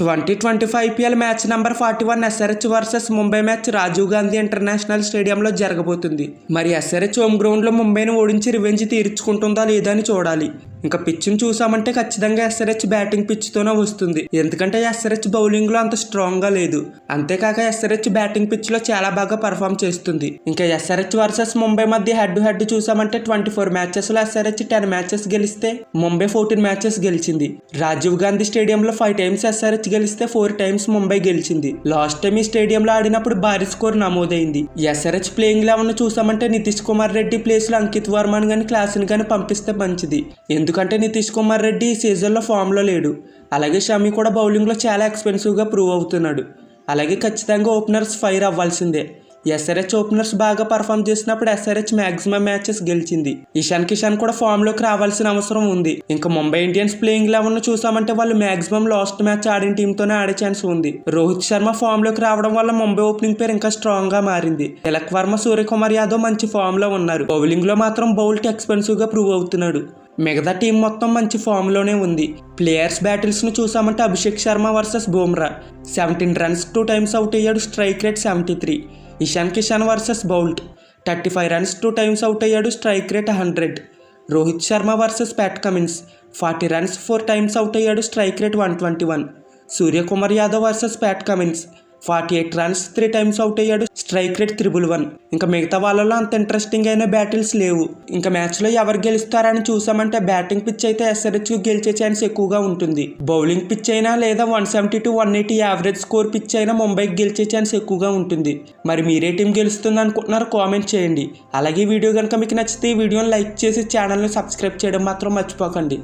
Twenty twenty five IPL match number forty one SRH versus Mumbai match Rajiv Gandhi international స్టేడియంలో జరగబోతుంది. మరి SRH home గ్రౌండ్లో ముంబైని ఓడించి revenge తీర్చుకుంటుందా లేదా అని చూడాలి. ఇంకా పిచ్ను చూసామంటే ఖచ్చితంగా ఎస్ఆర్హెచ్ బ్యాటింగ్ పిచ్తోనే వస్తుంది. ఎందుకంటే ఎస్ఆర్హెచ్ బౌలింగ్లో అంత స్ట్రాంగ్గా లేదు. అంతేకాక ఎస్ఆర్హెచ్ బ్యాటింగ్ పిచ్లో చాలా బాగా పర్ఫామ్ చేస్తుంది. ఇంకా ఎస్ఆర్హెచ్ వర్సెస్ ముంబై మధ్య హెడ్ టు హెడ్ చూసామంటే ట్వంటీ ఫోర్ మ్యాచెస్లో ఎస్ఆర్హెచ్ టెన్ మ్యాచెస్ గెలిస్తే ముంబై ఫోర్టీన్ మ్యాచెస్ గెలిచింది. రాజీవ్ గాంధీ స్టేడియంలో ఫైవ్ టైమ్స్ ఎస్ఆర్హెచ్ గెలిస్తే ఫోర్ టైమ్స్ ముంబై గెలిచింది. లాస్ట్ టైం ఈ స్టేడియంలో ఆడినప్పుడు భారీ స్కోర్ నమోదైంది. ఎస్ఆర్హెచ్ ప్లేయింగ్ లెవెన్ చూసామంటే నితీష్ కుమార్ రెడ్డి ప్లేస్లో అంకిత్ వర్మన్ కానీ క్లాస్ని కానీ పంపిస్తే మంచిది. ఎందుకు ఎందుకంటే నితీష్ కుమార్ రెడ్డి ఈ సీజన్లో ఫామ్లో లేడు. అలాగే షమి కూడా బౌలింగ్లో చాలా ఎక్స్పెన్సివ్గా ప్రూవ్ అవుతున్నాడు. అలాగే ఖచ్చితంగా ఓపెనర్స్ ఫైర్ అవ్వాల్సిందే. ఎస్ఆర్హెచ్ ఓపెనర్స్ బాగా పర్ఫామ్ చేసినప్పుడు ఎస్ఆర్హెచ్ మాక్సిమం మ్యాచెస్ గెలిచింది. ఇషాన్ కిషాన్ కూడా ఫామ్లోకి రావాల్సిన అవసరం ఉంది. ఇంకా ముంబై ఇండియన్స్ ప్లేయింగ్ లెవెన్ చూసామంటే వాళ్ళు మాక్సిమం లాస్ట్ మ్యాచ్ ఆడిన టీంతోనే ఆడే ఛాన్స్ ఉంది. రోహిత్ శర్మ ఫామ్లోకి రావడం వల్ల ముంబై ఓపెనింగ్ పేరు ఇంకా స్ట్రాంగ్గా మారింది. తిలక్ వర్మ సూర్యకుమార్ యాదవ్ మంచి ఫామ్లో ఉన్నారు. బౌలింగ్లో మాత్రం బౌల్ట్ ఎక్స్పెన్సివ్గా ప్రూవ్ అవుతున్నాడు. మిగతా టీం మొత్తం మంచి ఫామ్లోనే ఉంది. ప్లేయర్స్ బ్యాటిల్స్ను చూసామంటే Abhishek Sharma versus Bumrah. Seventeen runs two times out అయ్యాడు strike rate seventy three. Ishan Kishan versus Boult thirty five runs two times out అయ్యాడు strike rate hundred. Rohit Sharma versus Pat Cummins. Forty runs four times out అయ్యాడు strike rate one twenty one. Suryakumar Yadav versus Pat Cummins. Forty eight runs three times out అయ్యాడు strike rate triple one. ఇంకా మిగతా వాళ్ళలో అంత interesting అయిన battles లేవు. ఇంకా మ్యాచ్లో ఎవరు గెలుస్తారని చూసామంటే బ్యాటింగ్ పిచ్ అయితే ఎస్ఆర్హెచ్ గెలిచే ఛాన్స్ ఎక్కువగా ఉంటుంది. బౌలింగ్ పిచ్ అయినా లేదా one seventy to one eighty average score pitch అయినా ముంబైకి గెలిచే ఛాన్స్ ఎక్కువగా ఉంటుంది. మరి మీరే టీం గెలుస్తుంది అనుకుంటున్నారో కామెంట్ చేయండి. అలాగే వీడియో కనుక మీకు నచ్చితే ఈ వీడియోని లైక్ చేసి ఛానల్ని సబ్స్క్రైబ్ చేయడం మాత్రం మర్చిపోకండి.